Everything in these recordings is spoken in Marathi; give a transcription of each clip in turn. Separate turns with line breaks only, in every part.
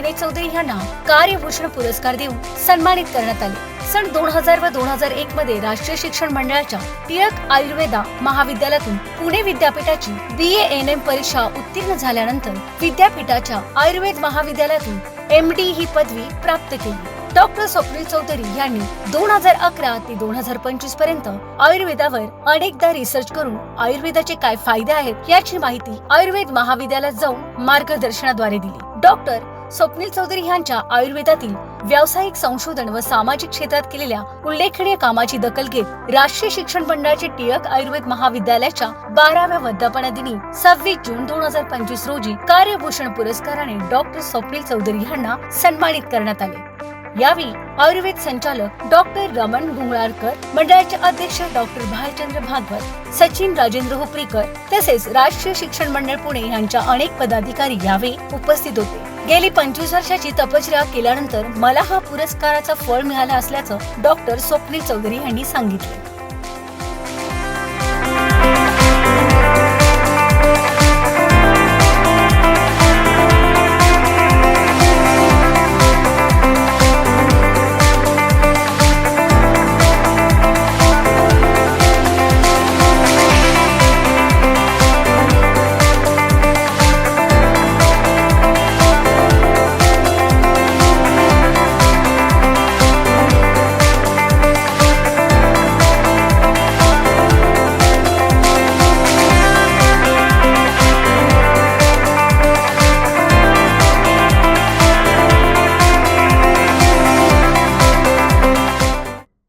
विनय चौधरी यांना कार्यभूषण पुरस्कार देऊन सन्मानित करण्यात आले. सन दोन हजार व दोन हजार एक मध्ये राष्ट्रीय शिक्षण मंडळाच्या टिळक आयुर्वेदा महाविद्यालयातून पुणे विद्यापीठाची बी एन एम परीक्षा उत्तीर्ण झाल्यानंतर विद्यापीठाच्या आयुर्वेद महाविद्यालयातून एम डी ही पदवी प्राप्त केली. डॉक्टर स्वप्नील चौधरी यांनी दोन हजार अकरा ते दोन हजार पंचवीसपर्यंत आयुर्वेदावर अनेकदा रिसर्च करून आयुर्वेदाचे काय फायदे आहेत याची माहिती आयुर्वेद महाविद्यालयात जाऊन मार्गदर्शनाद्वारे दिली. डॉक्टर स्वप्नील चौधरी यांच्या आयुर्वेदातील व्यावसायिक संशोधन व सामाजिक क्षेत्रात केलेल्या उल्लेखनीय कामाची दखल घेत राष्ट्रीय शिक्षण मंडळाचे टिळक आयुर्वेद महाविद्यालयाच्या बाराव्या वर्धापना दिनी सव्वीस जून दोन हजार पंचवीस रोजी कार्यभूषण पुरस्काराने डॉक्टर स्वप्नील चौधरी यांना सन्मानित करण्यात आले. यावेळी आयुर्वेद संचालक डॉक्टर रमण गुंगळारकर मंडळाचे अध्यक्ष डॉक्टर भालचंद्र भागवत सचिन राजेंद्र हुपरीकर तसेच राष्ट्रीय शिक्षण मंडळ पुणे यांच्या अनेक पदाधिकारी यावेळी उपस्थित होते. गेली पंचवीस वर्षाची तपश्चर्या केल्यानंतर मला हा पुरस्काराचा फळ मिळाला असल्याचं डॉक्टर स्वप्नील चौधरी यांनी सांगितलं.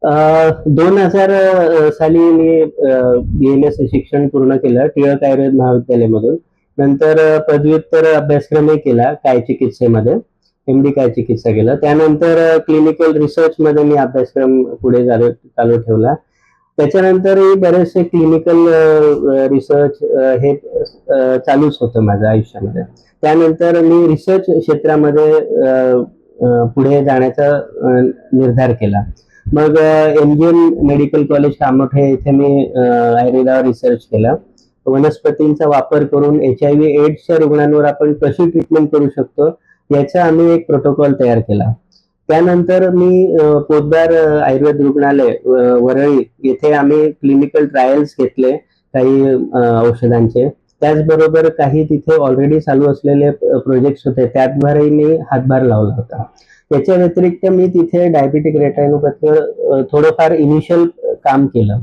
दोन हजार साली मी बी एम एस शिक्षण पूर्ण केलं टिळक आयुर्वेद महाविद्यालयामधून. नंतर पदव्युत्तर अभ्यासक्रमही केला काय चिकित्सेमध्ये एम डी काय चिकित्सा केलं. त्यानंतर क्लिनिकल रिसर्च मध्ये मी अभ्यासक्रम पुढे चालू ठेवला. त्याच्यानंतरही बरेचसे क्लिनिकल रिसर्च हे चालूच होतं माझ्या आयुष्यामध्ये. त्यानंतर मी रिसर्च क्षेत्रामध्ये पुढे जाण्याचा निर्धार केला. मग एमजीएम मेडिकल कॉलेज कामोठे येथे मी आयुर्वेदावर रिसर्च केला. वनस्पतींचा वापर करून एच आय व्ही एड्सच्या रुग्णांवर आपण कशी ट्रीटमेंट करू शकतो याचा आम्ही एक प्रोटोकॉल तयार केला. त्यानंतर मी पोतदार आयुर्वेद रुग्णालय वरळी येथे आम्ही क्लिनिकल ट्रायल्स घेतले काही औषधांचे. त्याचबरोबर काही तिथे ऑलरेडी चालू असलेले प्रोजेक्ट्स होते त्याद्वारेही मी हातभार लावला होता. त्याच्या व्यतिरिक्त मी तिथे डायबिटिक रेटायनोपॅथीवर थोडंफार इनिशियल काम केलं.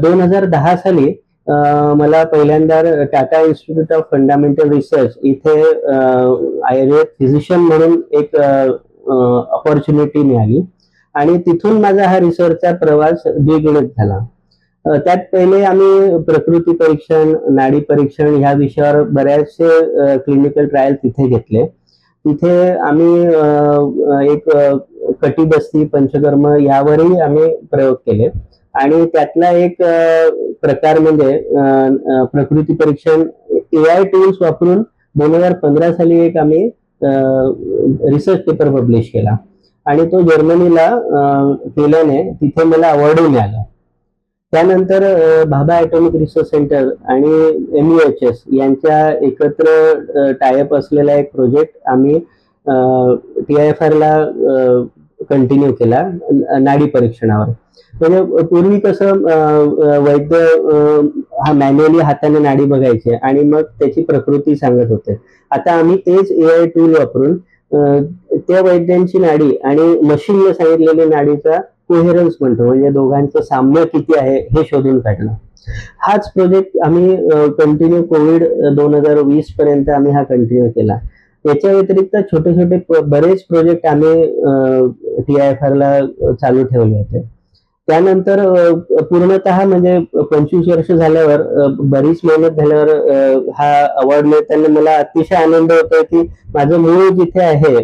दोन हजार दहा साली मला पहिल्यांदा Tata Institute of Fundamental Research इथे आयुर्वेद फिजिशियन म्हणून एक ऑपॉर्च्युनिटी मिळाली. आणि तिथून माझा हा रिसर्चचा प्रवास द्विगुणित झाला. त्यात पहिले आम्ही प्रकृती परीक्षण नाडी परीक्षण ह्या विषयावर बऱ्याचशे क्लिनिकल ट्रायल तिथे घेतले. तिथे आम्ही अ, एक कटी बस्ती पंचकर्म यावरही आम्ही प्रयोग केले. आणि त्यातला एक प्रकार म्हणजे प्रकृती परीक्षण ए आय टूल्स वापरून दोन हजार पंधरा साली एक आम्ही रिसर्च पेपर पब्लिश केला. आणि तो जर्मनीला केल्याने तिथे मला अवॉर्डही मिळाला. त्यानंतर भाभा ॲटॉमिक रिसर्च सेंटर आणि एम यू एच एस यांच्या एकत्र टायअप असलेला एक प्रोजेक्ट आम्ही टी आय एफ आरला कंटिन्यू केला नाडी परीक्षणावर. म्हणजे पूर्वी कसं वैद्य हा मॅन्युअली हाताने नाडी बघायचे आणि मग त्याची प्रकृती सांगत होते. आता आम्ही तेच ए आय टूल वापरून त्या वैद्यांची नाडी आणि मशीनने सांगितलेल्या नाडीचा कोहेरन्स म्हणतो. म्हणजे दोघांचं साम्य किती आहे हे शोधून काढलं हाच प्रोजेक्ट आम्ही कंटिन्यू कोविड दोन हजार वीस पर्यंत आम्ही हा कंटिन्यू केला. याच्या व्यतिरिक्त छोटे छोटे बरेच प्रोजेक्ट आम्ही टी आय एफ ला चालू ठेवले होते. त्यानंतर पूर्णतः म्हणजे पंचवीस वर्ष झाल्यावर बरीच मेहनत झाल्यावर हा अवॉर्ड मिळताना मला अतिशय आनंद होतो की माझं मूळ जिथे आहे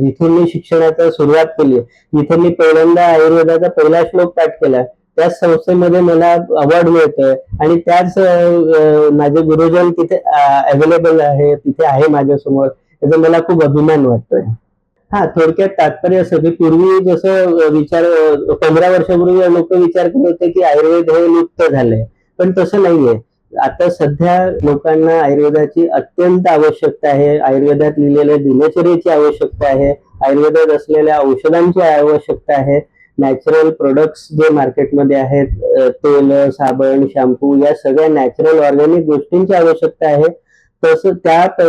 जिथे मी शिक्षणाचा सुरुवात केली जिथे मी पहिल्यांदा आयुर्वेदाचा पहिला श्लोक पाठ केला त्याच संस्थेमध्ये मला अवॉर्ड मिळतोय. आणि त्याच माझे गुरुजन तिथे अवेलेबल आहे तिथे आहे माझ्यासमोर त्याचा मला खूप अभिमान वाटतोय. हा थोडक्यात तात्पर्य असं की पूर्वी जसं विचार पंधरा वर्षापूर्वी लोक विचार करत होते की आयुर्वेद हे लुप्त झालंय. पण तसं नाहीये. आता सध्या लोकांना आयुर्वेदाची अत्यंत आवश्यकता आहे. आयुर्वेदात लिहिलेल्या दिनचर्येची आवश्यकता आहे. आयुर्वेदात असलेल्या औषधांची आवश्यकता आहे. नॅचरल प्रोडक्ट्स जे मार्केटमध्ये आहेत तेल साबण शॅम्पू या सगळ्या नॅचरल ऑर्गॅनिक गोष्टींची आवश्यकता आहे. तसं त्यात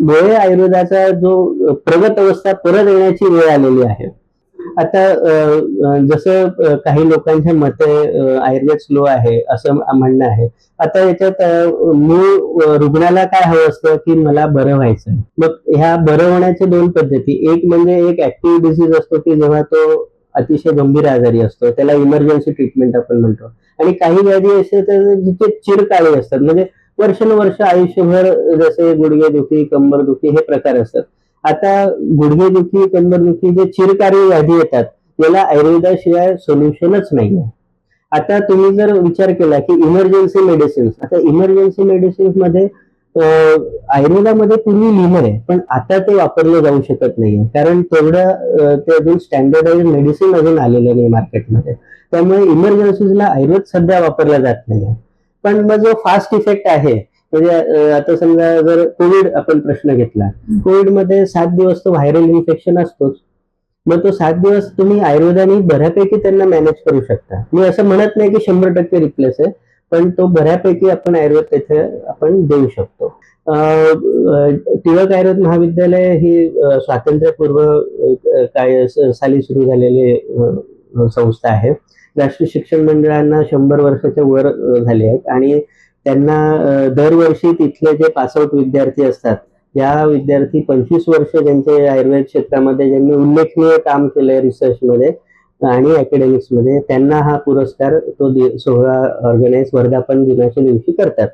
मुळे आयुर्वेदाचा जो प्रगत अवस्था परत येण्याची वेळ आलेली आहे. आता जसं काही लोकांच्या मते आयुर्वेद स्लो आहे असं म्हणणं आहे. आता याच्यात मूळ रुग्णाला काय हवं असतं की मला बरं व्हायचं मग ह्या बरं होण्याच्या दोन पद्धती. एक म्हणजे एक ऍक्टिव्ह डिसीज असतो की जेव्हा तो अतिशय गंभीर आजारी असतो. त्याला इमर्जन्सी ट्रीटमेंट आपण म्हणतो. आणि काही व्याधी असे तर जिथे चिरकाळी असतात. म्हणजे वर्षानुवर्ष आयुष्यभर जसे गुडघेदुखी कंबरदुखी हे प्रकार असतात. आता गुडघेदुखी कंबरदुखी जे चिरकारी व्याधी येतात याला आयुर्वेदाशिवाय सोल्युशनच नाहीये. आता तुम्ही जर विचार केला की इमर्जन्सी मेडिसिन्स आता इमर्जन्सी मेडिसिन्समध्ये आयुर्वेदामध्ये पूर्वी लिहिलं आहे पण आता ते वापरलं जाऊ शकत नाहीये. कारण तेवढं ते अजून स्टँडर्डाइज मेडिसिन अजून आलेलं नाही मार्केटमध्ये त्यामुळे इमर्जन्सीजला आयुर्वेद सध्या वापरला जात नाहीये. पण मग जो फास्ट इफेक्ट आहे म्हणजे आता समजा जर कोविड आपण प्रश्न घेतला कोविडमध्ये सात दिवस तो व्हायरल इन्फेक्शन असतोच. मग तो सात दिवस तुम्ही आयुर्वेदाने बऱ्यापैकी त्यांना मॅनेज करू शकता. मी असं म्हणत नाही की शंभर टक्के रिप्लेस आहे पण तो बऱ्यापैकी आपण आयुर्वेद तिथे आपण देऊ शकतो. टिळक आयुर्वेद महाविद्यालय ही स्वातंत्र्यपूर्व काय साली सुरू झालेली संस्था आहे. राष्ट्रीय शिक्षण मंडळांना शंभर वर्षाच्या वर झाले आहेत. आणि त्यांना दरवर्षी तिथले जे पासआउट विद्यार्थी असतात या विद्यार्थी पंचवीस वर्ष ज्यांचे आयुर्वेद क्षेत्रामध्ये ज्यांनी उल्लेखनीय काम केलंय रिसर्चमध्ये आणि अकॅडमिक्समध्ये त्यांना हा पुरस्कार तो सोहळा ऑर्गनाईज वर्धापन दिनाच्या दिवशी करतात.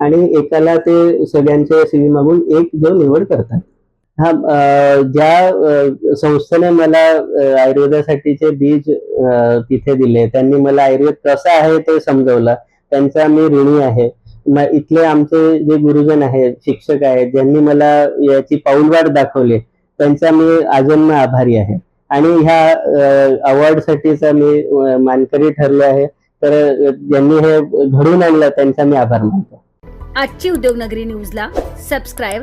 आणि एकाला ते सगळ्यांच्या सीवी मागून एक जो निवड करतात. हा ज्या संस्थेने मला आयुर्वेदासाठीचे बीज तिथे दिले त्यांनी मला आयुर्वेद कसा आहे ते समजवलं. त्यांचा मी ऋणी आहे. इथले आमचे जे गुरुजन आहेत शिक्षक आहेत ज्यांनी मला याची पाऊलवाट दाखवली त्यांचा मी आजन्म आभारी आहे. आणि ह्या अवॉर्डसाठीचा मी मानकरी ठरलो आहे. तर ज्यांनी हे घडून आणलं त्यांचा मी आभार मानतो.
आजची उद्योगनगरी न्यूजला सबस्क्राईब